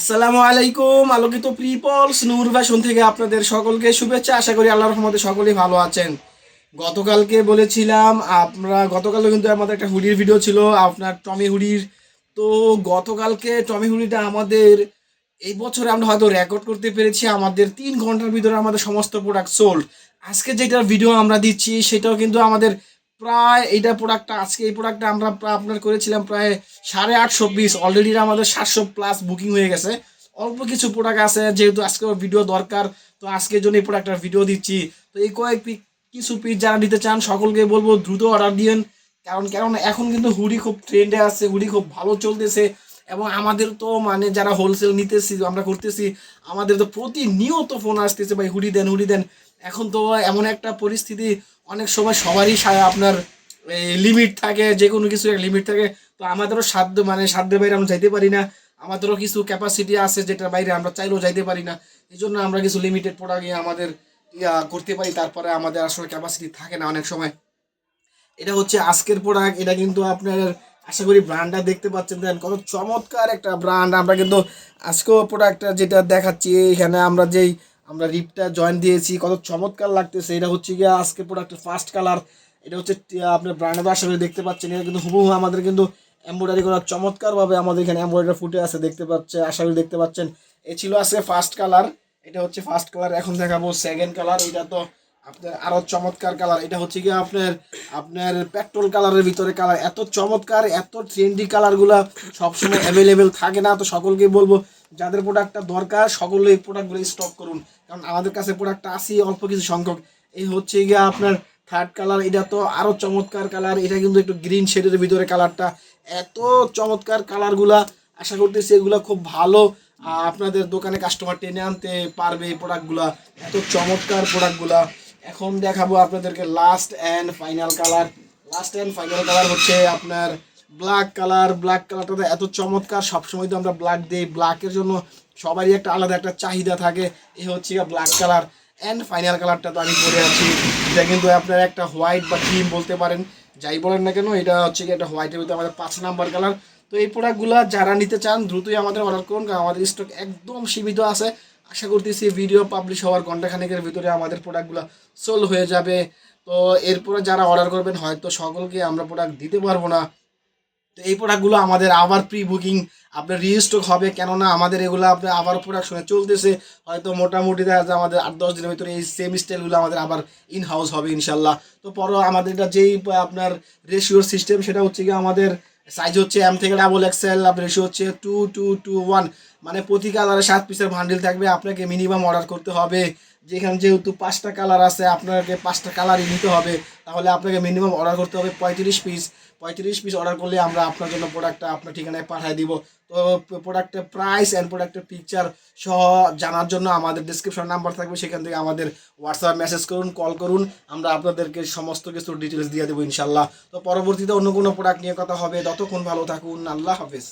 আসসালামু আলাইকুম, আলোকিত প্রিপলস নূর ফ্যাশন থেকে আপনাদের সকলকে শুভেচ্ছা। আশা করি আল্লাহর রহমতে সকলেই ভালো আছেন। গতকালকে বলেছিলাম, আমরা গতকালও কিন্তু আমাদের একটা হুডির ভিডিও ছিল, আপনার টমি হুডির। তো গতকালকে টমি হুডিটা আমাদের এই বছরে আমরা হয়তো রেকর্ড করতে পেরেছি, আমাদের তিন ঘণ্টার ভিতরে আমাদের সমস্ত প্রোডাক্ট সোল্ড আজকে যেটার ভিডিও আমরা দিচ্ছি, সেটাও কিন্তু আমাদের প্রায় এইটা প্রোডাক্টটা আজকে এই প্রোডাক্টটা আমরা আপনার করেছিলাম প্রায় সাড়ে আটশো পিস অলরেডি আমাদের সাতশো প্লাস বুকিং হয়ে গেছে। অল্প কিছু প্রোডাক্ট আছে, যেহেতু আজকে ভিডিও দরকার, তো আজকের জন্য এই প্রোডাক্টটার ভিডিও দিচ্ছি। তো এই কয়েক কিছু পিস যারা নিতে চান, সকলকে বলব দ্রুত অর্ডার দিয়েন। কারণ কারণ এখন কিন্তু হুডি খুব ট্রেন্ডে আছে, হুডি খুব ভালো চলতেছে। এবং আমাদের তো মানে যারা হোলসেল নিতেছি, আমরা করতেছি, আমাদের তো প্রতিনিয়ত ফোন আসতেছে, ভাই, হুডি দেন হুডি দেন। এখন তো এমন একটা পরিস্থিতি, অনেক সময় সবারই আপনার লিমিট থাকে যে কোনো কিছু লিমিট থাকে। তো আমাদেরও সাধ্য মানে সাধ্যের বাইরে আমরা যাইতে পারি না। আমাদেরও কিছু ক্যাপাসিটি আছে যেটার বাইরে আমরা চাইলেও যাইতে পারি না। এই জন্য আমরা কিছু লিমিটেড প্রোডাক্ট আমাদের, ইয়া, করতে পারি। তারপরে আমাদের আসলে ক্যাপাসিটি থাকে না অনেক সময়। এটা হচ্ছে আজকের প্রোডাক্ট এটা কিন্তু আপনার, আশা করি ব্র্যান্ডটা দেখতে পাচ্ছেন। দেন কত চমৎকার একটা ব্র্যান্ড আমরা কিন্তু আজকেও প্রোডাক্টটা যেটা দেখাচ্ছি, এখানে আমরা যেই আমরা রিপটা জয়েন দিয়েছি, কত চমৎকার লাগতেছে। এটা হচ্ছে গিয়ে আজকে প্রোডাক্টের ফার্স্ট কালার এটা হচ্ছে আপনার ব্র্যান্ডটা আশা করি দেখতে পাচ্ছেন। এটা কিন্তু হুবহু আমাদের কিন্তু এমব্রয়ডারি করা চমৎকারভাবে আমাদের এখানে এমব্রয়ডারি ফুটে আছে দেখতে পাচ্ছে, আশা করি দেখতে পাচ্ছেন। এ ছিল আজকে ফার্স্ট কালার এটা হচ্ছে ফার্স্ট কালার এখন দেখাবো সেকেন্ড কালার এটা তো আপনার আরও চমৎকার কালার এটা হচ্ছে কি আপনার আপনার পেট্রোল কালারের ভিতরে কালার এত চমৎকার, এত ট্রেন্ডি কালারগুলো সবসময় অ্যাভেলেবেল থাকে না। তো সকলকে বলব যাদের প্রোডাক্টটা দরকার সকলে এই প্রোডাক্টগুলো স্টক করুন। কারণ আমাদের কাছে প্রোডাক্টটা আসি অল্প কিছু সংখ্যক। এই হচ্ছে গিয়ে আপনার থার্ড কালার এটা তো আরও চমৎকার কালার এটা কিন্তু একটু গ্রিন শেডের ভিতরে কালারটা এত চমৎকার কালারগুলা আশা করতেছি এগুলো খুব ভালো আপনাদের দোকানে কাস্টমার টেনে আনতে পারবে এই প্রোডাক্টগুলা এত চমৎকার প্রোডাক্টগুলা এখন দেখাবো আপনাদেরকে last and final colour last and final colour হচ্ছে আপনার ব্ল্যাক কালার ব্ল্যাক কালারটা এত চমৎকার। সবসময় তো আমরা ব্ল্যাক দিই। ব্ল্যাকের জন্য সবারই একটা আলাদা একটা চাহিদা থাকে। এ হচ্ছে ব্ল্যাক কালার অ্যান্ড ফাইনাল কালারটা তো আমি পরে আছি। এটা কিন্তু আপনার একটা হোয়াইট বা ক্রিম বলতে পারেন। যাই বলেন না কেন, এটা হচ্ছে কি একটা হোয়াইটের ভিতরে আমাদের পাঁচ নাম্বার কালার তো এই প্রোডাক্টগুলো যারা নিতে চান, দ্রুতই আমাদের অর্ডার করুন, কারণ আমাদের স্টক একদম সীমিত আছে। আশা করতেছি ভিডিও পাবলিশ হওয়ার ঘন্টাখানেকের ভিতরে আমাদের প্রোডাক্টগুলো সোল হয়ে যাবে। তো এরপরে যারা অর্ডার করবেন, হয়তো সকলকে আমরা প্রোডাক্ট দিতে পারব না। তো এই প্রোডাক্টগুলো আমাদের আবার প্রি বুকিং আপনার রিস্টক হবে। কেননা আমাদের এগুলো আপনার আবার প্রোডাকশনে চলতেছে। হয়তো মোটামুটি দেখা আমাদের আট, দশ দিনের ভিতরে এই সেম স্টাইলগুলো আমাদের আবার ইন হাউস হবে ইনশাল্লাহ। তো পর আমাদের এটা যেই আপনার রেশিওর সিস্টেম সেটা হচ্ছে কি আমাদের সাইজ হচ্ছে এম থেকে ডাবল এক্সেল আপনার রেশিও হচ্ছে টু টু টু ওয়ান মানে প্রতি কালারে সাত পিসের ভান্ডিল থাকবে, আপনাকে মিনিমাম অর্ডার করতে হবে। যেখানে যেহেতু পাঁচটা কালার আছে, আপনাকে পাঁচটা কালারই নিতে হবে। তাহলে আপনাকে মিনিমাম অর্ডার করতে হবে পঁয়ত্রিশ পিস পঁয়ত্রিশ পিস অর্ডার করলে আমরা আপনার জন্য প্রোডাক্টটা আপনার ঠিকানায় পাঠিয়ে দিব। তো প্রোডাক্টের প্রাইস অ্যান্ড প্রোডাক্টের পিকচার সহ জানার জন্য আমাদের ডিসক্রিপশন নাম্বার থাকবে, সেখান থেকে আমাদের হোয়াটসঅ্যাপ মেসেজ করুন কল করুন, আমরা আপনাদেরকে সমস্ত কিছু ডিটেলস দিয়ে দেবো ইনশাল্লাহ তো পরবর্তীতে অন্য কোনো প্রোডাক্ট নিয়ে কথা হবে। ততক্ষণ ভালো থাকুন, আল্লাহ হাফেজ।